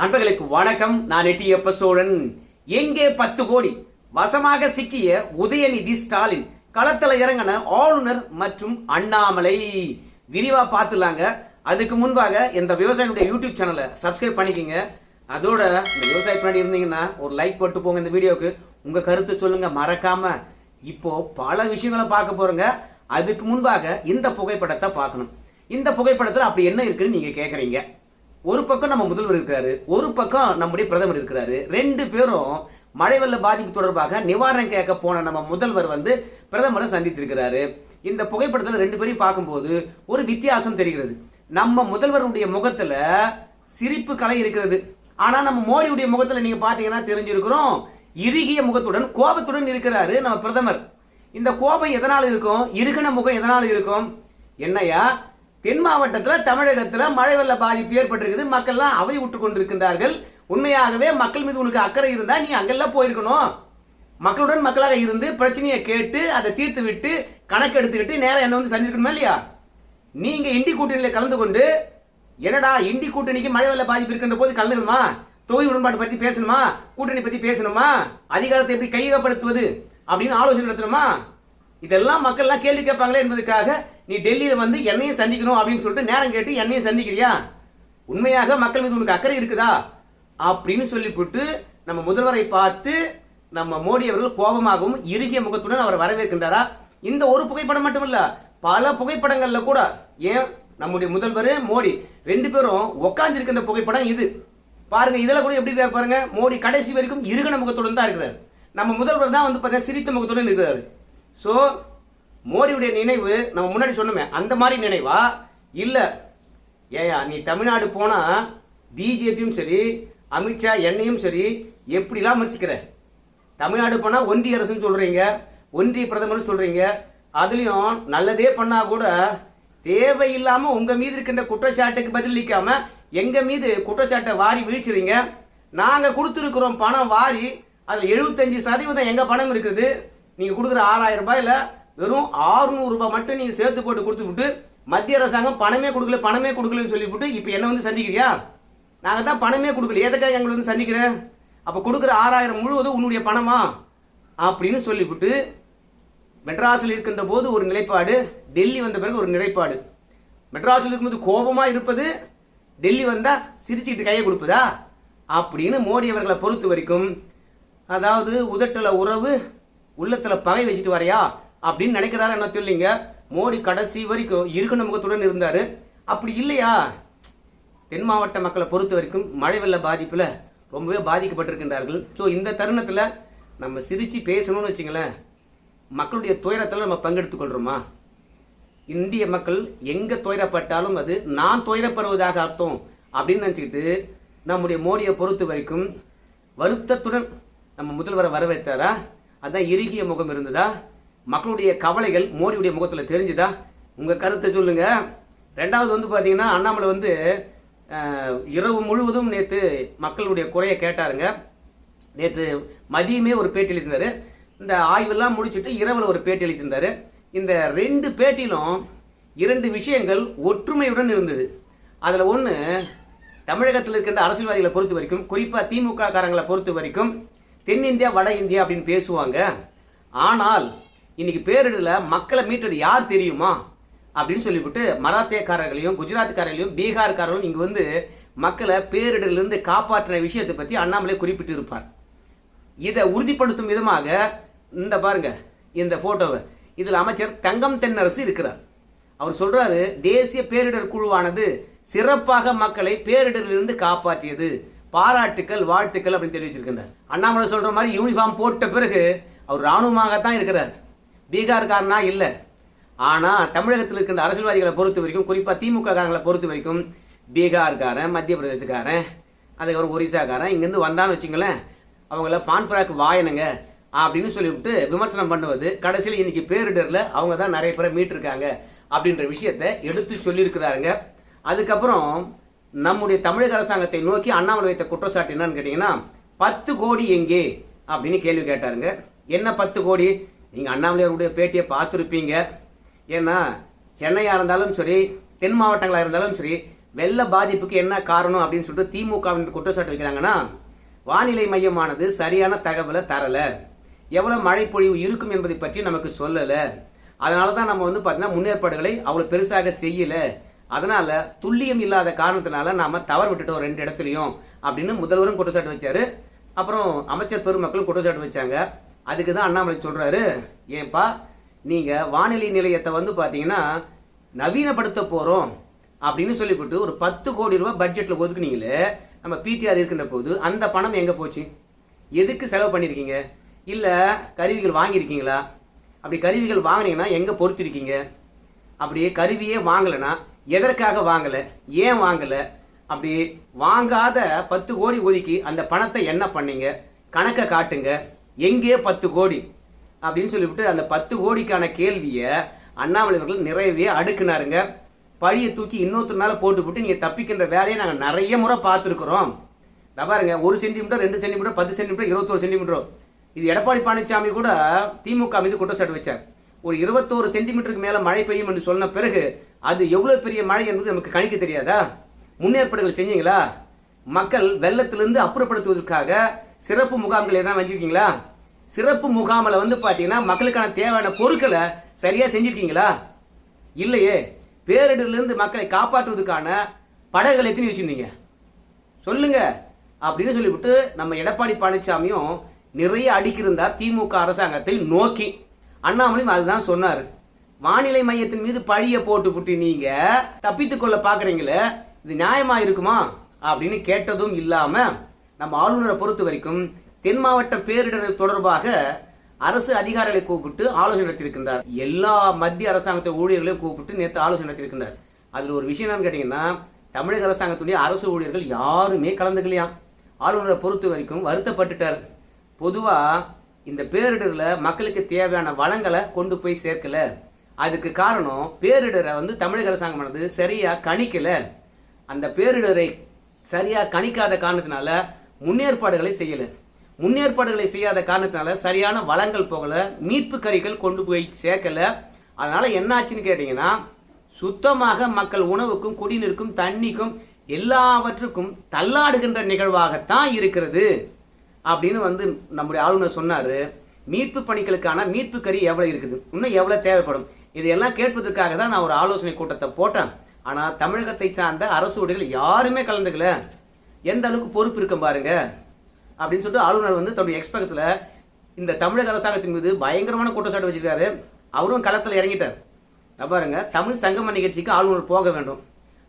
நண்பர்களுக்கு வணக்கம். நான் எட்டியப்ப சோழன் எங்கே பத்து கோடி? வசமாக சிக்கிய உதயநிதி ஸ்டாலின் களத்தில் இறங்கின ஆளுநர் மற்றும் அண்ணாமலை. விரிவாக பார்த்துலாங்க. அதுக்கு முன்பாக இந்த விவசாயினுடைய யூடியூப் சேனலை சப்ஸ்கிரைப் பண்ணிக்கங்க. அதோட இந்த விவசாய பின்னாடி இருந்தீங்கன்னா ஒரு லைக் போட்டு போங்க இந்த வீடியோக்கு உங்கள் கருத்து சொல்லுங்கள் மறக்காம. இப்போ பல விஷயங்களை பார்க்க போகிறோங்க அதுக்கு முன்பாக இந்த புகைப்படத்தை பார்க்கணும். இந்த புகைப்படத்தில் அப்படி என்ன இருக்குன்னு நீங்கள் கேட்குறீங்க ஒரு பக்கம் நம்ம முதல்வர் இருக்கிறாரு ஒரு பக்கம் நம்முடைய பிரதமர் இருக்கிறாரு. ரெண்டு பேரும் மழை வெள்ள பாதிப்பு தொடர்பாக நிவாரணம் கேட்க போன நம்ம முதல்வர் வந்து பிரதமரை சந்தித்திருக்கிறாரு. இந்த புகைப்படத்தில் ரெண்டு பேரையும் பார்க்கும்போது ஒரு வித்தியாசம் தெரிகிறது. நம்ம முதல்வருடைய முகத்துல சிரிப்பு கலை இருக்கிறது. ஆனா நம்ம மோடியுடைய முகத்துல நீங்க பாத்தீங்கன்னா தெரிஞ்சிருக்கிறோம் இறுகிய முகத்துடன் கோபத்துடன் இருக்கிறாரு நம்ம பிரதமர். இந்த கோபம் எதனால இருக்கும்? இருகின முகம் எதனால இருக்கும்? என்னையா தென் மாவட்டத்தில் தமிழகத்தில் மழை வெள்ள பாதிப்பு ஏற்பட்டிருக்குது. மக்கள்லாம் அவை விட்டு கொண்டிருக்கின்றார்கள். உண்மையாகவே மக்கள் மீது உனக்கு அக்கறை இருந்தால் நீ அங்கெல்லாம் போயிருக்கணும். மக்களுடன் மக்களாக இருந்து பிரச்சனையை கேட்டு அதை தீர்த்து விட்டு கணக்கு எடுத்துக்கிட்டு நேரம் என்ன வந்து சந்திருக்கணுமா இல்லையா? நீங்கள் இண்டி கூட்டணியில் கலந்து கொண்டு என்னடா இண்டி கூட்டணிக்கு மழை வெள்ள பாதிப்பு இருக்கின்ற போது கலந்துக்கணுமா? தொகுதி உடன்பாடு பற்றி பேசணுமா? கூட்டணி பற்றி பேசணுமா? அதிகாரத்தை எப்படி கையகப்படுத்துவது அப்படின்னு ஆலோசனை நடத்தணுமா? இதெல்லாம் மக்கள்லாம் கேள்வி கேட்பாங்களே என்பதற்காக நீ டெல்லியில் வந்து என்னையும் சந்திக்கணும் அப்படின்னு சொல்லிட்டு நேரம் கேட்டு என்னையும் சந்திக்கிறியா? உண்மையாக மக்கள் மீது உனக்கு அக்கறை இருக்குதா? அப்படின்னு சொல்லிவிட்டு நம்ம முதல்வரை பார்த்து நம்ம மோடி அவர்கள் கோபமாகவும் இறுகிய முகத்துடன் அவர் வரவேற்கின்றாரா? இந்த ஒரு புகைப்படம் மட்டும் இல்ல பல புகைப்படங்கள்ல கூட ஏன் நம்முடைய முதல்வர் மோடி ரெண்டு பேரும் உட்கார்ந்து இருக்கின்ற புகைப்படம் இது. பாருங்க இதில் கூட எப்படி இருக்காரு பாருங்க மோடி கடைசி வரைக்கும் இருகின முகத்துடன் தான் இருக்கிறார். நம்ம முதல்வர் தான் வந்து பார்த்தீங்கன்னா சிரித்த முகத்துடன் இருக்கிறாரு. ஸோ மோடியுடைய நினைவு நம்ம முன்னாடி சொன்னோமே அந்த மாதிரி நினைவா? இல்லை. ஏயா நீ தமிழ்நாடு போனால் பிஜேபியும் சரி அமித்ஷா என்னையும் சரி எப்படிலாம் விமர்சிக்கிற? தமிழ்நாடு போனால் ஒன்றிய அரசுன்னு சொல்கிறீங்க ஒன்றிய பிரதமர்னு சொல்கிறீங்க அதுலேயும் நல்லதே பண்ணால் கூட தேவையில்லாமல் உங்கள் மீது இருக்கின்ற குற்றச்சாட்டுக்கு பதிலளிக்காமல் எங்கள் மீது குற்றச்சாட்டை வாரி வீழ்ச்சிறீங்க நாங்கள் கொடுத்துருக்குறோம் பணம் வாரி அதில் எழுபத்தஞ்சு சதவீதம் எங்கள் பணம் இருக்குது. நீங்கள் கொடுக்குற ஆறாயிரம் ரூபாயில் வெறும் 600 ரூபாய் மட்டும் நீங்க சேர்த்து போட்டு கொடுத்து விட்டு மத்திய அரசாங்கம் பணமே கொடுக்கல பணமே கொடுக்கலன்னு சொல்லிவிட்டு இப்போ என்ன வந்து சந்திக்கிறியா? நாங்கள் தான் பணமே கொடுக்கல. எதுக்காக எங்களை வந்து சந்திக்கிறேன் அப்போ கொடுக்குற ஆறாயிரம் முழுவதும் உன்னுடைய பணமா? அப்படின்னு சொல்லிவிட்டு மெட்ராஸில் இருக்கின்ற போது ஒரு நிலைப்பாடு டெல்லி வந்த பிறகு ஒரு நிலைப்பாடு. மெட்ராஸில் இருக்கும்போது கோபமாக இருப்பது டெல்லி வந்தால் சிரிச்சுக்கிட்டு கையை கொடுப்பதா? அப்படின்னு மோடி அவர்களை பொறுத்த வரைக்கும் அதாவது உதட்டில் உறவு உள்ளத்தில் பகை வச்சுட்டு வரையா அப்படின்னு நினைக்கிறாரு என்ன தெரியலீங்க. மோடி கடைசி வரைக்கும் இருக்கணும் முகத்துடன் இருந்தார். அப்படி இல்லையா? தென் மாவட்ட மக்களை பொறுத்த வரைக்கும் மழை வெள்ள பாதிப்பில் ரொம்பவே பாதிக்கப்பட்டிருக்கின்றார்கள். ஸோ இந்த தருணத்தில் நம்ம சிரிச்சு பேசணும்னு வச்சுங்களேன். மக்களுடைய துயரத்தில் நம்ம பங்கெடுத்துக்கொள்கிறோமா இந்திய மக்கள் எங்கே துயரப்பட்டாலும் அது நான் துயரப்படுவதாக அர்த்தம் அப்படின்னு நினச்சிக்கிட்டு நம்முடைய மோடியை பொறுத்த வரைக்கும் வருத்தத்துடன் நம்ம முதல்வரை வரவேற்றாரா? அதான் இறுகிய முகம் இருந்ததா? மக்களுடைய கவலைகள் மோடியுடைய முகத்தில் தெரிஞ்சுதா? உங்கள் கருத்தை சொல்லுங்க. ரெண்டாவது வந்து பார்த்தீங்கன்னா அண்ணாமலை வந்து இரவு முழுவதும் நேற்று மக்களுடைய குறையை கேட்டாருங்க. நேற்று மதியமே ஒரு பேட்டி அளித்திருந்தார். இந்த ஆய்வெல்லாம் முடிச்சுட்டு இரவில் ஒரு பேட்டி அளித்திருந்தார். இந்த ரெண்டு பேட்டியிலும் இரண்டு விஷயங்கள் ஒற்றுமையுடன் இருந்தது. அதில் ஒன்று தமிழகத்தில் இருக்கின்ற அரசியல்வாதிகளை பொறுத்த வரைக்கும் குறிப்பாக திமுக காரங்களை பொறுத்த வரைக்கும் தென்னிந்தியா வட இந்தியா அப்படின்னு பேசுவாங்க. ஆனால் இன்னைக்கு பேரிடல மக்களை மீட்டது யார் தெரியுமா? அப்படின்னு சொல்லிவிட்டு மராத்தியக்காரர்களையும் குஜராத்காரர்களையும் பீகார்காரர்களும் இங்கே வந்து மக்களை பேரிடலிருந்து காப்பாற்றின விஷயத்தை பத்தி அண்ணாமலை குறிப்பிட்டு இருப்பார் இதை உறுதிப்படுத்தும் விதமாக இந்த பாருங்க இந்த போட்டோவை. இதில் அமைச்சர் தங்கம் தென்னரசு இருக்கிறார். அவர் சொல்றாரு தேசிய பேரிடர் குழுவானது சிறப்பாக மக்களை பேரிடரிலிருந்து காப்பாற்றியது. பாராட்டுக்கள் வாழ்த்துக்கள் அப்படின்னு தெரிவிச்சிருக்கின்றார். அண்ணாமலை சொல்ற மாதிரி யூனிஃபார்ம் போட்ட பிறகு அவர் ராணுவமாகத்தான் இருக்கிறார். பீகார்காரனா இல்லை. ஆனால் தமிழகத்தில் இருக்கின்ற அரசியல்வாதிகளை பொறுத்த வரைக்கும் குறிப்பாக திமுக காரங்களை பொறுத்த வரைக்கும் பீகார்காரன் மத்திய பிரதேசக்காரன் அதுக்கப்புறம் ஒரிசாக்காரன் இங்கேருந்து வந்தான்னு வச்சுங்களேன் அவங்கள பான்பராக்கு வாயனுங்க அப்படின்னு சொல்லிவிட்டு விமர்சனம் பண்ணுவது கடைசியில் இன்னைக்கு பேரிடரில் அவங்க தான் நிறைய பேரை மீட்டிருக்காங்க அப்படின்ற விஷயத்தை எடுத்து சொல்லியிருக்கிறாருங்க. அதுக்கப்புறம் நம்முடைய தமிழக அரசாங்கத்தை நோக்கி அண்ணாமலை வைத்த குற்றச்சாட்டு என்னன்னு கேட்டிங்கன்னா பத்து கோடி எங்கே? அப்படின்னு கேள்வி கேட்டாருங்க. என்ன பத்து கோடி? நீங்கள் அண்ணாமலையாருடைய பேட்டியை பார்த்துருப்பீங்க. ஏன்னா சென்னையாக இருந்தாலும் சரி தென் மாவட்டங்களாக இருந்தாலும் சரி வெள்ள பாதிப்புக்கு என்ன காரணம் அப்படின்னு சொல்லிட்டு திமுக குற்றச்சாட்டு வைக்கிறாங்கன்னா வானிலை மையமானது சரியான தகவலை தரலை. எவ்வளோ மழை பொழிவு இருக்கும் என்பதை பற்றி நமக்கு சொல்லலை. அதனால தான் நம்ம வந்து பார்த்தீங்கன்னா முன்னேற்பாடுகளை அவ்வளோ பெருசாக செய்யலை. அதனால துல்லியம் இல்லாத காரணத்தினால நாம தவறு விட்டுட்டோம் ரெண்டு இடத்துலையும் அப்படின்னு முதல்வரும் குற்றச்சாட்டு வச்சாரு. அப்புறம் அமைச்சர் பெருமக்களும் குற்றச்சாட்டு வச்சாங்க. அதுக்கு தான் அண்ணாமலை சொல்கிறாரு ஏன்பா நீங்கள் வானிலை நிலையத்தை வந்து பார்த்தீங்கன்னா நவீனப்படுத்த போகிறோம் அப்படின்னு சொல்லிவிட்டு ஒரு பத்து கோடி ரூபாய் பட்ஜெட்டில் ஒதுக்குனீங்களே நம்ம பிடிஆர் இருக்கின்ற போது அந்த பணம் எங்கே போச்சு? எதுக்கு செலவு பண்ணியிருக்கீங்க இல்லை கருவிகள் வாங்கியிருக்கீங்களா? அப்படி கருவிகள் வாங்கினீங்கன்னா எங்கே பொறுத்திருக்கீங்க? அப்படியே கருவியே வாங்கலைன்னா எதற்காக வாங்கலை? ஏன் வாங்கலை? அப்படி வாங்காத பத்து கோடி ஒதுக்கி அந்த பணத்தை என்ன பண்ணீங்க? கணக்கை காட்டுங்க. எங்கே பத்து கோடி? அப்படின்னு சொல்லிவிட்டு அந்த பத்து கோடிக்கான கேள்வியை அண்ணாமலை அவர்கள் நிறையவே அடுக்குனாருங்க. பழியை தூக்கி இன்னொருத்தர் மேலே போட்டு போட்டு நீங்கள் தப்பிக்கின்ற வேலையை நாங்கள் நிறைய முறை பார்த்துருக்குறோம். நான் பாருங்க ஒரு சென்டிமீட்டர் ரெண்டு சென்டிமீட்டர் பத்து சென்டிமீட்டர் இருபத்தோரு சென்டிமீட்டர். இது எடப்பாடி பழனிசாமி கூட திமுக மீது குற்றச்சாட்டு வச்சார். ஒரு இருபத்தோரு சென்டிமீட்டருக்கு மேலே மழை பெய்யும் என்று சொன்ன பிறகு அது எவ்வளோ பெரிய மழை என்பது நமக்கு கணிக்க தெரியாதா? முன்னேற்பாடுகள் செஞ்சீங்களா? மக்கள் வெள்ளத்திலிருந்து அப்புறப்படுத்துவதற்காக சிறப்பு முகாம்கள் எதாவது வச்சிருக்கீங்களா? சிறப்பு முகாமில் வந்து பார்த்தீங்கன்னா மக்களுக்கான தேவையான பொருட்களை சரியாக செஞ்சுருக்கீங்களா? இல்லையே. பேரிடர்லேருந்து மக்களை காப்பாற்றுவதற்கான படகுகள் எத்தனை வச்சுருந்தீங்க? சொல்லுங்க. அப்படின்னு சொல்லிவிட்டு நம்ம எடப்பாடி பழனிசாமியும் நிறைய அடிக்கிருந்தார் திமுக அரசாங்கத்தை நோக்கி. அண்ணாமலையும் அதுதான் சொன்னார். வானிலை மையத்தின் மீது பழியை போட்டு புட்டு தப்பித்துக்கொள்ள பார்க்குறீங்களே இது நியாயமாக இருக்குமா? அப்படின்னு கேட்டதும் இல்லாமல் நம்ம ஆளுநரை பொறுத்த வரைக்கும் தென் மாவட்ட பேரிடர் தொடர்பாக அரசு அதிகாரிகளை கூப்பிட்டு ஆலோசனை நடத்தியிருக்கின்றார். எல்லா மத்திய அரசாங்கத்தை ஊழியர்களையும் கூப்பிட்டு நேற்று ஆலோசனை நடத்தியிருக்கின்றார். அதில் ஒரு விஷயம் என்னன்னு கேட்டீங்கன்னா தமிழக அரசாங்கத்துடைய அரசு ஊழியர்கள் யாருமே கலந்துக்கலையா? ஆளுநரை பொறுத்த வரைக்கும் வருத்தப்பட்டுட்டார். பொதுவாக இந்த பேரிடரில் மக்களுக்கு தேவையான வளங்களை கொண்டு போய் சேர்க்கல. அதுக்கு காரணம் பேரிடரை வந்து தமிழக அரசாங்கமானது சரியாக கணிக்கல. அந்த பேரிடரை சரியாக கணிக்காத காரணத்தினால முன்னேற்பாடுகளை செய்யல. முன்னேற்பாடுகளை செய்யாத காரணத்தினால சரியான வளங்கள் போகல மீட்பு கறிகள் கொண்டு போய் சேர்க்கல. அதனால என்ன ஆச்சுன்னு கேட்டீங்கன்னா சுத்தமாக மக்கள் உணவுக்கும் குடிநீருக்கும் தண்ணிக்கும் எல்லாவற்றுக்கும் தள்ளாடுகின்ற நிகழ்வாகத்தான் இருக்கிறது அப்படின்னு வந்து நம்முடைய ஆளுநர் சொன்னாரு. மீட்பு பணிகளுக்கான மீட்பு கறி எவ்வளவு இருக்குது? இன்னும் எவ்வளவு தேவைப்படும்? இதையெல்லாம் கேட்பதற்காக தான் நான் ஒரு ஆலோசனை கூட்டத்தை போட்டேன். ஆனா தமிழகத்தை சார்ந்த அரசு ஊழியர்கள் யாருமே கலந்துக்கல. எந்த அளவுக்கு பொறுப்பு இருக்கும் பாருங்க. அப்படின்னு சொல்லிட்டு ஆளுநர் வந்து தன்னுடைய எக்ஸ்பக்கத்தில் இந்த தமிழக அரசாங்கத்தின் மீது பயங்கரமான குற்றச்சாட்டு வச்சிருக்காரு. அவரும் களத்தில் இறங்கிட்டார். பாருங்க தமிழ் சங்கம நிகழ்ச்சிக்கு ஆளுநர் போக வேண்டும்.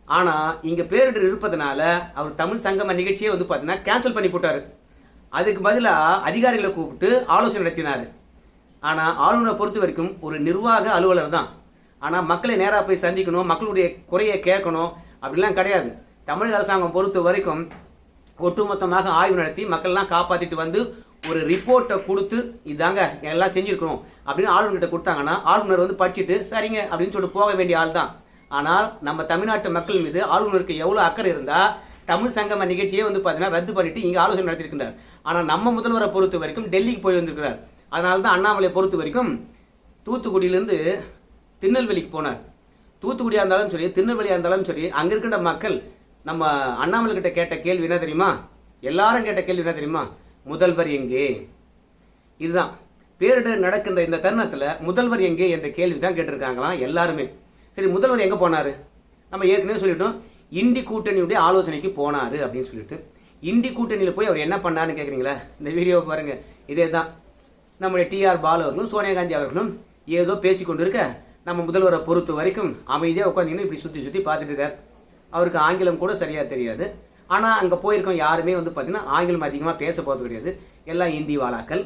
ஆனால் இங்கே பேரிடர் இருப்பதனால அவர் தமிழ் சங்கம நிகழ்ச்சியே வந்து பார்த்தீங்கன்னா கேன்சல் பண்ணி போட்டார். அதுக்கு பதிலாக அதிகாரிகளை கூப்பிட்டு ஆலோசனை நடத்தினார். ஆனால் ஆளுநரை பொறுத்த வரைக்கும் ஒரு நிர்வாக அலுவலர் தான். ஆனால் மக்களை நேராக போய் சந்திக்கணும் மக்களுடைய குறையை கேட்கணும் அப்படிலாம் கிடையாது. தமிழக அரசாங்கம் பொறுத்த வரைக்கும் ஒட்டுமொத்தமாக ஆய்வு நடத்தி மக்கள்லாம் காப்பாற்றிட்டு வந்து ஒரு ரிப்போர்ட்டை கொடுத்து இதாங்க எல்லாம் செஞ்சுருக்கணும் அப்படின்னு ஆளுநர்கிட்ட கொடுத்தாங்கன்னா ஆளுநர் வந்து படிச்சுட்டு சரிங்க அப்படின்னு சொல்லிட்டு போக வேண்டிய ஆள் தான். ஆனால் நம்ம தமிழ்நாட்டு மக்கள் மீது ஆளுநருக்கு எவ்வளோ அக்கறை இருந்தால் தமிழ் சங்கம நிகழ்ச்சியே வந்து பார்த்தீங்கன்னா ரத்து பண்ணிட்டு இங்கே ஆலோசனை நடத்திருக்கிறார் ஆனால் நம்ம முதல்வரை பொறுத்த வரைக்கும் டெல்லிக்கு போய் வந்திருக்கிறார். அதனால தான் அண்ணாமலையை பொறுத்த வரைக்கும் தூத்துக்குடியிலேருந்து திருநெல்வேலிக்கு போனார். தூத்துக்குடியாக இருந்தாலும் சரி திருநெல்வேலியாக இருந்தாலும் சரி அங்கே இருக்கின்ற மக்கள் நம்ம அண்ணாமலை கிட்ட கேட்ட கேள்வி என்ன தெரியுமா? எல்லாரும் கேட்ட கேள்வி என்ன தெரியுமா? முதல்வர் எங்கே? இதுதான். பேரிடர் நடக்கின்ற இந்த தருணத்தில் முதல்வர் எங்கே என்ற கேள்வி தான் கேட்டிருக்காங்களாம் எல்லாருமே. சரி முதல்வர் எங்கே போனார்? நம்ம ஏற்கனவே சொல்லிட்டோம் இண்டி கூட்டணியுடைய ஆலோசனைக்கு போனாரு அப்படின்னு சொல்லிட்டு. இண்டி கூட்டணியில் போய் அவர் என்ன பண்ணாருன்னு கேட்குறீங்களா இந்த வீடியோவை பாருங்கள் இதே தான் நம்முடைய டிஆர் பாலு அவர்களும் சோனியா காந்தி அவர்களும் ஏதோ பேசி கொண்டு இருக்க நம்ம முதல்வரை பொறுத்த வரைக்கும் அமைதியாக உட்காந்திங்கன்னா இப்படி சுற்றி சுற்றி பார்த்துட்டு இருக்கார். அவருக்கு ஆங்கிலம் கூட சரியாக தெரியாது. ஆனால் அங்கே போயிருக்கோம் யாருமே வந்து பார்த்திங்கன்னா ஆங்கிலம் அதிகமாக பேச போகிறது கிடையாது. எல்லாம் இந்தி வாழாக்கள்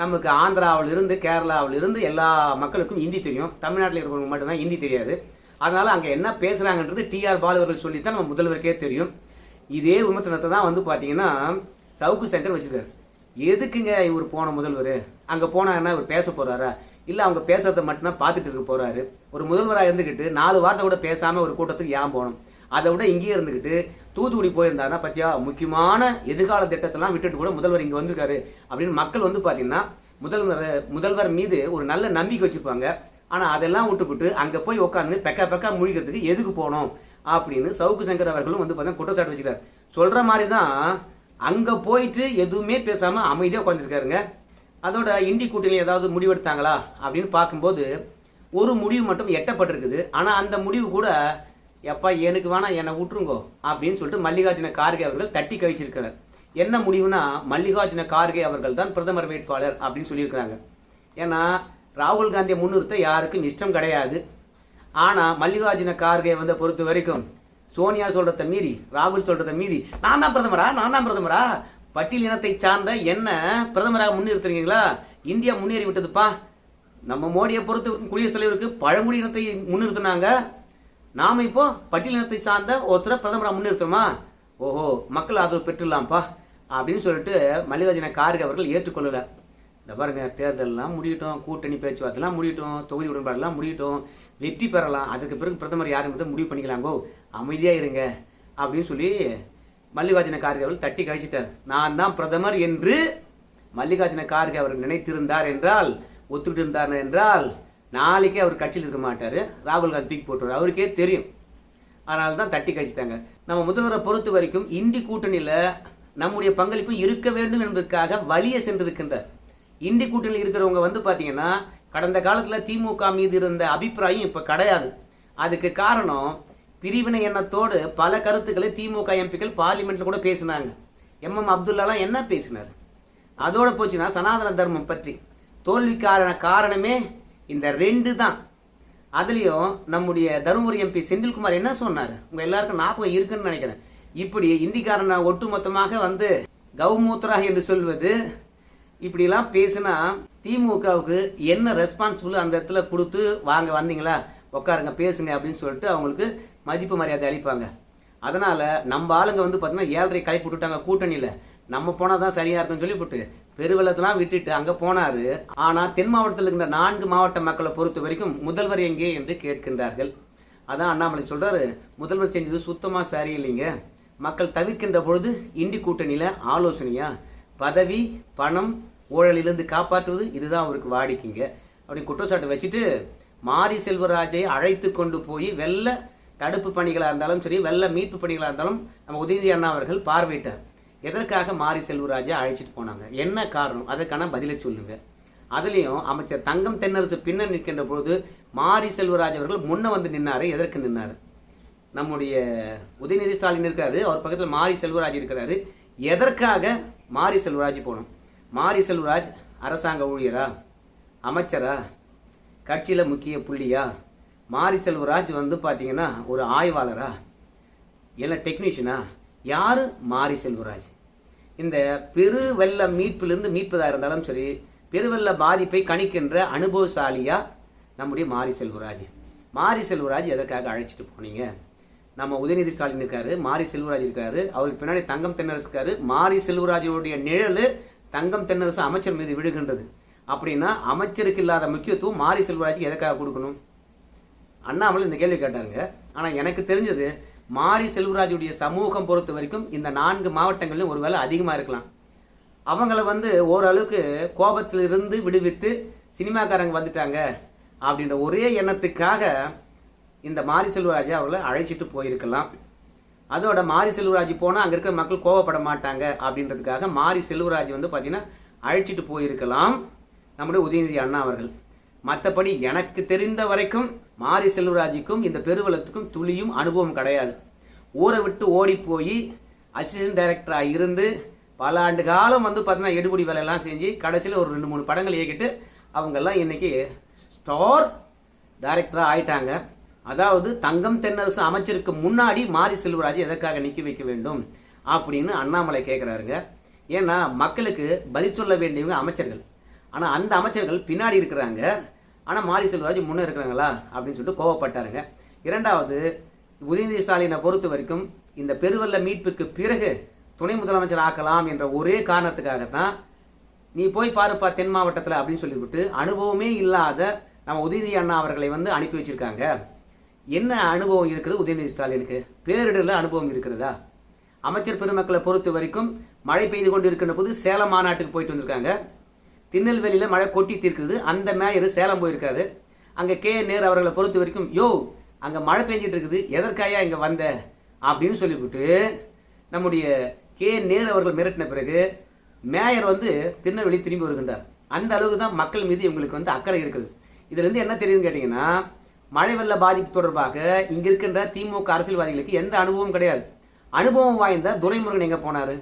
நமக்கு ஆந்திராவில் இருந்து கேரளாவில் இருந்து எல்லா மக்களுக்கும் ஹிந்தி தெரியும். தமிழ்நாட்டில் இருக்கிறவங்க மட்டும்தான் ஹிந்தி தெரியாது. அதனால் அங்கே என்ன பேசுகிறாங்கன்றது டிஆர் பாலு அவர்கள் சொல்லித்தான் நம்ம முதல்வருக்கே தெரியும். இதே விமர்சனத்தை தான் வந்து பார்த்தீங்கன்னா சவுக்கு சங்கர் வச்சுருக்காரு. எதுக்குங்க இவர் போன முதல்வர்? அங்கே போனாங்கன்னா இவர் பேச போகிறாரா இல்லை அவங்க பேசுறத மட்டும்தான் பார்த்துட்டு இருக்க போகிறாரு ஒரு முதல்வராக இருந்துக்கிட்டு நாலு வார்த்தை கூட பேசாமல் ஒரு கூட்டத்துக்கு ஏன் போகணும்? அதை விட இங்கேயே இருந்துக்கிட்டு தூத்துக்குடி போயிருந்தாருன்னா பார்த்தியா முக்கியமான எதிர்கால திட்டத்தெல்லாம் விட்டுட்டு கூட முதல்வர் இங்கே வந்திருக்காரு. அப்படின்னு மக்கள் வந்து பார்த்தீங்கன்னா முதல்வர் முதல்வர் மீது ஒரு நல்ல நம்பிக்கை வச்சுருப்பாங்க. ஆனால் அதெல்லாம் விட்டுப்புட்டு அங்கே போய் உட்காந்து பெக்கா பெக்கா முழிக்கிறதுக்கு எதுக்கு போகணும் அப்படின்னு சவுக்கு சங்கர் அவர்களும் வந்து பார்த்தீங்கன்னா குற்றச்சாட்டு வச்சுக்கிறார். சொல்கிற மாதிரி தான் அங்கே போயிட்டு எதுவுமே பேசாமல் அமைதியாக உட்காந்துருக்காருங்க அதோட இண்டி கூட்டணி ஏதாவது முடிவெடுத்தாங்களா? அப்படின்னு பார்க்கும்போது ஒரு முடிவு மட்டும் எட்டப்பட்டிருக்குது. ஆனால் அந்த முடிவு கூட எப்பா எனக்கு வேணா என்னை விட்டுருங்கோ அப்படின்னு சொல்லிட்டு மல்லிகார்ஜுன கார்கே அவர்கள் தட்டி கழிச்சிருக்கிறார். என்ன முடிவுனா மல்லிகார்ஜுன கார்கே அவர்கள் தான் பிரதமர் வேட்பாளர் அப்படின்னு சொல்லியிருக்கிறாங்க. ஏன்னா ராகுல் காந்தியை முன்னிறுத்த யாருக்கும் இஷ்டம் கிடையாது. ஆனால் மல்லிகார்ஜுன கார்கே வந்து பொறுத்த வரைக்கும் சோனியா சொல்றத மீறி ராகுல் சொல்றத மீறி நான் தான் பிரதமரா நான் தான் பிரதமரா? பட்டியல் இனத்தை சார்ந்த என்ன பிரதமராக முன்னிறுத்துறீங்களா? இந்தியா முன்னேறி விட்டதுப்பா நம்ம மோடியை பொறுத்த குடியரசுத் தலைவருக்கு பழங்குடி இனத்தை முன்னிறுத்தினாங்க. நாம இப்போ பட்டியல் இனத்தை சார்ந்த ஒருத்தரை பிரதமரை முன்னிறுத்தோமா ஓஹோ மக்கள் ஆதரவு பெற்றுலாம்ப்பா அப்படின்னு சொல்லிட்டு மல்லிகார்ஜுன கார்கே அவர்கள் ஏற்றுக்கொள்ளலை. இந்த பாருங்க தேர்தலெலாம் முடியட்டும் கூட்டணி பேச்சுவார்த்தைலாம் முடியட்டும் தொகுதி உடன்பாடெல்லாம் முடியட்டும் வெற்றி பெறலாம் அதுக்கு பிறகு பிரதமர் யாருங்கிறத முடிவு பண்ணிக்கலாங்கோ? அமைதியாக இருங்க அப்படின்னு சொல்லி மல்லிகார்ஜுன கார்கே அவர்கள் தட்டி கழிச்சிட்டார். நான் தான் பிரதமர் என்று மல்லிகார்ஜுன கார்கே அவர்கள் நினைத்திருந்தார் என்றால் ஒத்துக்கிட்டு இருந்தார் என்றால் நாளைக்கே அவர் கட்சியில் இருக்க மாட்டார். ராகுல் காந்தி தூக்கி போட்டுருவார். அவருக்கே தெரியும். அதனால தான் தட்டி கழிச்சிட்டாங்க. நம்ம முதல்வரை பொறுத்த வரைக்கும் இந்தி கூட்டணியில் நம்முடைய பங்களிப்பும் இருக்க வேண்டும் என்பதற்காக வழியை சென்றிருக்கின்றார் இந்தி கூட்டணியில் இருக்கிறவங்க வந்து பார்த்தீங்கன்னா கடந்த காலத்தில் திமுக மீது இருந்த அபிப்பிராயம் இப்போ கிடையாது. அதுக்கு காரணம் பிரிவினை எண்ணத்தோடு பல கருத்துக்களை திமுக எம்பிக்கள் பார்லிமெண்ட்ல கூட பேசினாங்க. எம். எம். அப்துல்லாலாம் என்ன பேசினார்? அதோட போச்சுன்னா சனாதன தர்மம் பற்றி. தோல்விக்கான காரணமே இந்த ரெண்டு தான். அதுலேயும் நம்முடைய தருமபுரி எம்பி செந்தில்குமார் என்ன சொன்னார்? உங்கள் எல்லாருக்கும் ஞாபகம் இருக்குன்னு நினைக்கிறேன். இப்படி இந்திக்காரனை ஒட்டுமொத்தமாக வந்து கௌமூத்ரா என்று சொல்வது இப்படிலாம் பேசினா திமுகவுக்கு என்ன ரெஸ்பான்சிபிள் அந்த இடத்துல கொடுத்து வாங்க வந்தீங்களா? உட்காருங்க பேசுங்க அப்படின்னு சொல்லிட்டு அவங்களுக்கு மதிப்பு மரியாதை அளிப்பாங்க. அதனால் நம்ம ஆளுங்க வந்து பார்த்தீங்கன்னா ஏழரை கலை விட்டுட்டாங்க கூட்டணியில். நம்ம போனால் தான் சரியாக இருக்கும்னு சொல்லிவிட்டு பெருவெள்ளத்தெல்லாம் விட்டுட்டு அங்கே போனார். ஆனால் தென் மாவட்டத்தில் இருக்கிற நான்கு மாவட்ட மக்களை பொறுத்த வரைக்கும் முதல்வர் எங்கே என்று கேட்கின்றார்கள். அதான் அண்ணாமலை சொல்கிறாரு முதல்வர் செஞ்சது சுத்தமாக சரியில்லைங்க. மக்கள் தவிர்க்கின்ற பொழுது இண்டி கூட்டணியில் ஆலோசனையா? பதவி பணம் ஊழலிலிருந்து காப்பாற்றுவது இதுதான் அவருக்கு வாடிக்கைங்க. அப்படி குற்றச்சாட்டு வச்சுட்டு மாரி செல்வராஜை அழைத்து கொண்டு போய் வெள்ள தடுப்பு பணிகளாக இருந்தாலும் சரி வெள்ள மீட்பு பணிகளாக இருந்தாலும் நம்ம உதயநிதி அண்ணா அவர்கள் பார்வையிட்டார். எதற்காக மாரி செல்வராஜை அழைச்சிட்டு போனாங்க? என்ன காரணம்? அதற்கான பதிலை சொல்லுங்க. அதுலேயும் அமைச்சர் தங்கம் தென்னரசு பின்னர் நிற்கின்ற பொழுது மாரி செல்வராஜ் அவர்கள் முன்ன வந்து நின்னாரு எதற்கு நின்னாரு? நம்முடைய உதயநிதி ஸ்டாலின் இருக்காரு அவர் பக்கத்தில் மாரி செல்வராஜ் இருக்கிறாரு. எதற்காக மாரி செல்வராஜ் போகணும் மாரி செல்வராஜ் அரசாங்க ஊழியரா? அமைச்சரா? கட்சியில் முக்கிய புள்ளியா? மாரி செல்வராஜ் வந்து பார்த்தீங்கன்னா ஒரு ஆய்வாளரா? இல்லை டெக்னீஷியனா யார்? மாரி செல்வராஜ். இந்த பெரு வெள்ள மீட்பிலிருந்து மீட்பதாக இருந்தாலும் சரி பெருவெள்ள பாதிப்பை கணிக்கின்ற அனுபவசாலியாக நம்முடைய மாரி செல்வராஜ். மாரி செல்வராஜ் எதற்காக அழைச்சிட்டு போனீங்க? நம்ம உதயநிதி ஸ்டாலின் இருக்காரு மாரி செல்வராஜ் இருக்காரு அவருக்கு பின்னாடி தங்கம் தென்னரசு இருக்காரு. மாரி செல்வராஜுடைய நிழல் தங்கம் தென்னரசு அமைச்சர் மீது விழுகின்றது. அப்படின்னா அமைச்சருக்கு இல்லாத முக்கியத்துவம் மாரி செல்வராஜுக்கு எதற்காக கொடுக்கணும்? அண்ணாமலை இந்த கேள்வி கேட்டாருங்க. ஆனால் எனக்கு தெரிஞ்சது மாரி செல்வராஜுடைய சமூகம் பொறுத்த வரைக்கும் இந்த நான்கு மாவட்டங்களிலும் ஒருவேளை அதிகமாக இருக்கலாம். அவங்கள வந்து ஓரளவுக்கு கோபத்திலிருந்து விடுவித்து சினிமாக்காரங்க வந்துட்டாங்க அப்படின்ற ஒரே எண்ணத்துக்காக இந்த மாரி செல்வராஜை அவர்களை அழைச்சிட்டு போயிருக்கலாம். அதோட மாரி செல்வராஜ் போனால் அங்கே இருக்கிற மக்கள் கோவப்பட மாட்டாங்க அப்படின்றதுக்காக மாரி செல்வராஜ் வந்து பார்த்தீங்கன்னா அழைச்சிட்டு போயிருக்கலாம். நம்முடைய உதயநிதி அண்ணா அவர்கள். மற்றபடி எனக்கு தெரிந்த வரைக்கும் மாரி செல்வராஜுக்கும் இந்த பெருவளத்துக்கும் துளியும் அனுபவம் கிடையாது. ஊரை விட்டு ஓடி போய் அசிஸ்டன்ட் டைரக்டராக இருந்து பல ஆண்டு காலம் வந்து பார்த்தீங்கன்னா எடுபடி வேலையெல்லாம் செஞ்சு கடைசியில் ஒரு ரெண்டு மூணு படங்கள் இயக்கிட்டு அவங்கெல்லாம் இன்னைக்கு ஸ்டார் டைரக்டராக ஆயிட்டாங்க. அதாவது தங்கம் தென்னரசு அமைச்சருக்கு முன்னாடி மாரி செல்வராஜ் எதற்காக நிற்கி வைக்க வேண்டும் அப்படின்னு அண்ணாமலை கேட்குறாருங்க ஏன்னா மக்களுக்கு பதில் சொல்ல வேண்டியவங்க அமைச்சர்கள். ஆனால் அந்த அமைச்சர்கள் பின்னாடி இருக்கிறாங்க. ஆனால் மாரி செல்வராஜ் முன்னே இருக்கிறாங்களா அப்படின்னு சொல்லிட்டு கோவப்பட்டாருங்க. இரண்டாவது உதயநிதி ஸ்டாலினை பொறுத்த வரைக்கும் இந்த பெருவெள்ள மீட்புக்கு பிறகு துணை முதலமைச்சர் ஆக்கலாம் என்ற ஒரே காரணத்துக்காக தான் நீ போய் பாருப்பா தென் மாவட்டத்தில் அப்படின்னு சொல்லிவிட்டு அனுபவமே இல்லாத நம்ம உதயநிதி அண்ணா அவர்களை வந்து அனுப்பி வச்சிருக்காங்க. என்ன அனுபவம் இருக்குது உதயநிதி ஸ்டாலினுக்கு? பேரிடரில் அனுபவம் இருக்கிறதா? அமைச்சர் பெருமக்களை பொறுத்த வரைக்கும் மழை பெய்து கொண்டு இருக்கின்ற போது சேலம் மாநாட்டுக்கு போயிட்டு வந்திருக்காங்க. திருநெல்வேலியில மழை கொட்டி தீர்க்குது. அந்த மேயர் சேலம் போயிருக்காரு. அங்கே கே. நேர் அவர்களை பொறுத்த வரைக்கும் யோ அங்கே மழை பெஞ்சிட்டு இருக்குது. எதற்காயா இங்கே வந்த? அப்படின்னு சொல்லிவிட்டு நம்முடைய கே. நேரு அவர்கள் மிரட்டின பிறகு மேயர் வந்து திருநெல்வேலி திரும்பி வருகின்றார். அந்த அளவுக்கு தான் மக்கள் மீது இவங்களுக்கு வந்து அக்கறை இருக்குது. இதுலேருந்து என்ன தெரியுதுன்னு கேட்டிங்கன்னா மழை வெள்ள பாதிப்பு தொடர்பாக இங்கே இருக்கின்ற திமுக அரசியல்வாதிகளுக்கு எந்த அனுபவம் கிடையாது. அனுபவம் வாய்ந்த துரைமுருகன் எங்கே போனார்?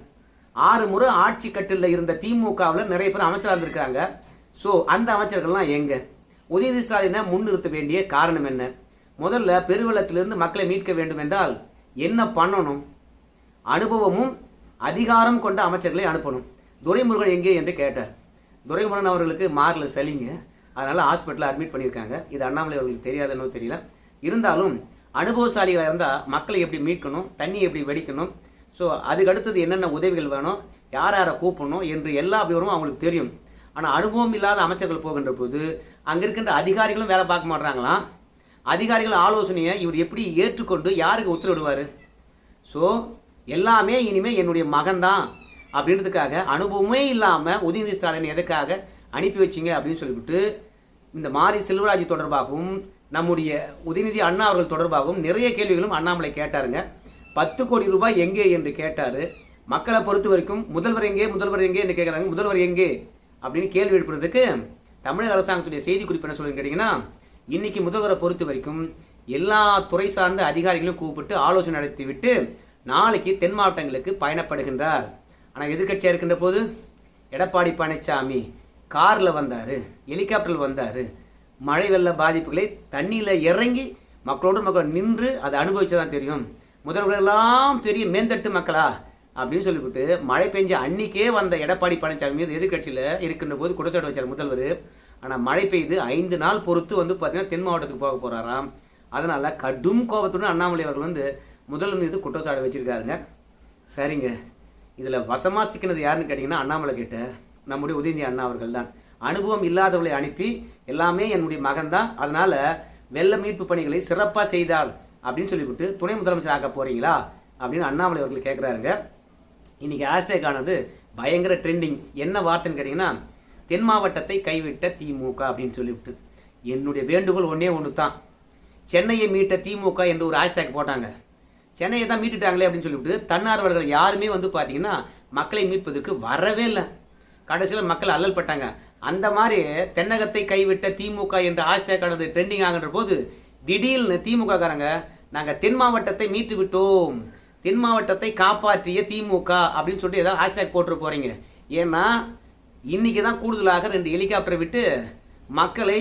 ஆறு முறை ஆட்சி கட்டில் இருந்த திமுகவில் நிறைய பேர் அமைச்சராக இருந்திருக்காங்க ஸோ அந்த அமைச்சர்கள்லாம் எங்க? உதயநிதி ஸ்டாலினை முன்னிறுத்த வேண்டிய காரணம் என்ன? முதல்ல பெருவெள்ளத்திலிருந்து மக்களை மீட்க வேண்டும் என்றால் என்ன பண்ணணும்? அனுபவமும் அதிகாரம் கொண்ட அமைச்சர்களை அனுப்பணும். துரைமுருகன் எங்கே என்று கேட்டார். துரைமுருகன் அவர்களுக்கு மாரில் சளிங்க. அதனால் ஹாஸ்பிட்டலில் அட்மிட் பண்ணியிருக்காங்க. இது அண்ணாமலை அவர்களுக்கு தெரியாதுன்னு தெரியல. இருந்தாலும் அனுபவசாலிகளாக இருந்தால் மக்களை எப்படி மீட்கணும்? தண்ணி எப்படி வெடிக்கணும்? ஸோ அதுக்கு அடுத்தது என்னென்ன உதவிகள் வேணும் யார் யாரை கூப்பிடணும் என்று எல்லா விவரமும் அவங்களுக்கு தெரியும். ஆனால் அனுபவம் இல்லாத அமைச்சர்கள் போகின்ற போது அங்கே இருக்கின்ற அதிகாரிகளும் வேலை பார்க்க மாட்றாங்களாம் அதிகாரிகள் ஆலோசனையை இவர் எப்படி ஏற்றுக்கொண்டு யாருக்கு உத்தரவிடுவார்? ஸோ எல்லாமே இனிமேல் என்னுடைய மகன்தான் அப்படின்றதுக்காக அனுபவமே இல்லாமல் உதயநிதி ஸ்டாலின் எதுக்காக அனுப்பி வச்சிங்க அப்படின்னு சொல்லிவிட்டு இந்த மாரி செல்வராஜ் தொடர்பாகவும் நம்முடைய உதயநிதி அண்ணா அவர்கள் தொடர்பாகவும் நிறைய கேள்விகளும் அண்ணாமலை கேட்டாருங்க. பத்து கோடி ரூபாய் எங்கே என்று கேட்டாரு. மக்களை பொறுத்த வரைக்கும் முதல்வர் எங்கே முதல்வர் எங்கே என்று கேட்குறாங்க முதல்வர் எங்கே? அப்படின்னு கேள்வி எழுப்புறதுக்கு தமிழக அரசாங்கத்துடைய செய்தி குறிப்பு என்ன சொல்லுன்னு கேட்டிங்கன்னா இன்னைக்கு முதல்வரை பொறுத்த வரைக்கும் எல்லா துறை சார்ந்த அதிகாரிகளையும் கூப்பிட்டு ஆலோசனை நடத்திவிட்டு நாளைக்கு தென் மாவட்டங்களுக்கு பயணப்படுகின்றார். ஆனால் எதிர்க்கட்சியாக இருக்கின்ற போது? எடப்பாடி பழனிசாமி காரில் வந்தார் ஹெலிகாப்டரில் வந்தார். மழை வெள்ள பாதிப்புகளை தண்ணியில் இறங்கி மக்களோடு மக்கள் நின்று அதை அனுபவிச்சதான் தெரியும். முதல்வர்களெல்லாம் பெரிய மேந்தட்டு மக்களா? அப்படின்னு சொல்லிவிட்டு மழை பெஞ்ச அன்னைக்கே வந்த எடப்பாடி பழனிசாமி மீது எதிர்க்கட்சியில் இருக்கின்ற போது குற்றச்சாட்டு வச்சார் முதல்வர். ஆனால் மழை பெய்து ஐந்து நாள் பொறுத்து வந்து பார்த்தீங்கன்னா தென் மாவட்டத்துக்கு போக போகிறாராம் அதனால் கடும் கோபத்துடன் அண்ணாமலை அவர்கள் வந்து முதல்வர் மீது குற்றச்சாட்டு வச்சுருக்காருங்க. சரிங்க. இதில் வசமா சிக்கினது யாருன்னு கேட்டிங்கன்னா அண்ணாமலை கிட்ட நம்முடைய உதயநிதி அண்ணா அவர்கள் தான் அனுபவம் இல்லாதவர்களை அனுப்பி எல்லாமே என்னுடைய மகன் தான் அதனால் வெள்ள மீட்பு பணிகளை சிறப்பாக செய்தால் அப்படின்னு சொல்லிவிட்டு துணை முதலமைச்சர் ஆக்க போறீங்களா அப்படின்னு அண்ணாமலை அவர்கள் கேட்குறாருங்க இன்னைக்கு ஹேஷ்டேக் ஆனது பயங்கர ட்ரெண்டிங் என்ன வார்த்தைன்னு கேட்டிங்கன்னா தென் மாவட்டத்தை கைவிட்ட திமுக அப்படின்னு சொல்லிவிட்டு. என்னுடைய வேண்டுகோள் ஒன்றே ஒன்று தான் சென்னையை மீட்ட திமுக என்று ஒரு ஹேஷ்டேக் போட்டாங்க. சென்னையை தான் மீட்டுட்டாங்களே அப்படின்னு சொல்லிவிட்டு தன்னார்வலர்கள் யாருமே வந்து பார்த்தீங்கன்னா மக்களை மீட்பதற்கு வரவே இல்லை. கடைசியில் மக்கள் அல்லல் பட்டாங்க. அந்த மாதிரி தென்னகத்தை கைவிட்ட திமுக என்ற ஹேஷ்டேக் ஆனது ட்ரெண்டிங் ஆகின்ற போது திடீர்னு திமுக காரங்க நாங்கள் தென் மாவட்டத்தை மீட்டு விட்டோம் தென் மாவட்டத்தை காப்பாற்றிய திமுக அப்படின்னு சொல்லிட்டு ஏதாவது ஹேஷ்டேக் போட்டு போறீங்க. ஏன்னா இன்னைக்கு தான் கூடுதலாக ரெண்டு ஹெலிகாப்டரை விட்டு மக்களை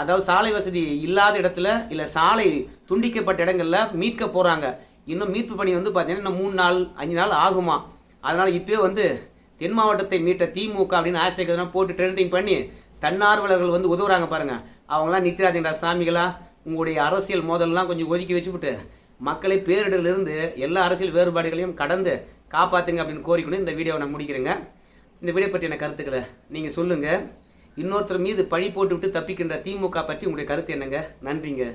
அதாவது சாலை வசதி இல்லாத இடத்துல இல்லை சாலை துண்டிக்கப்பட்ட இடங்கள்ல மீட்க போறாங்க. இன்னும் மீட்பு பணி வந்து பார்த்தீங்கன்னா இன்னும் மூணு நாள் அஞ்சு நாள் ஆகுமா? அதனால இப்பயே வந்து தென் மாவட்டத்தை மீட்ட திமுக அப்படின்னு ஹேஷ்டேக் எதனா போட்டு ட்ரெண்டிங் பண்ணி தன்னார்வலர்கள் வந்து உதவுறாங்க பாருங்க. அவங்களாம் நித்யாதீங்களா சாமிகளா உங்களுடைய அரசியல் மோதல்லாம் கொஞ்சம் ஒதுக்கி வச்சுவிட்டு மக்களை பேரிடலிருந்து எல்லா அரசியல் வேறுபாடுகளையும் கடந்து காப்பாற்றுங்க அப்படின்னு கோரிக்கணும் இந்த வீடியோவை நான் முடிக்கிறேங்க. இந்த வீடியோ பற்றின கருத்துக்களை நீங்கள் சொல்லுங்கள் இன்னொருத்தர் மீது பழி போட்டுவிட்டு தப்பிக்கின்ற திமுக பற்றி உங்களுடைய கருத்து என்னங்க? நன்றிங்க.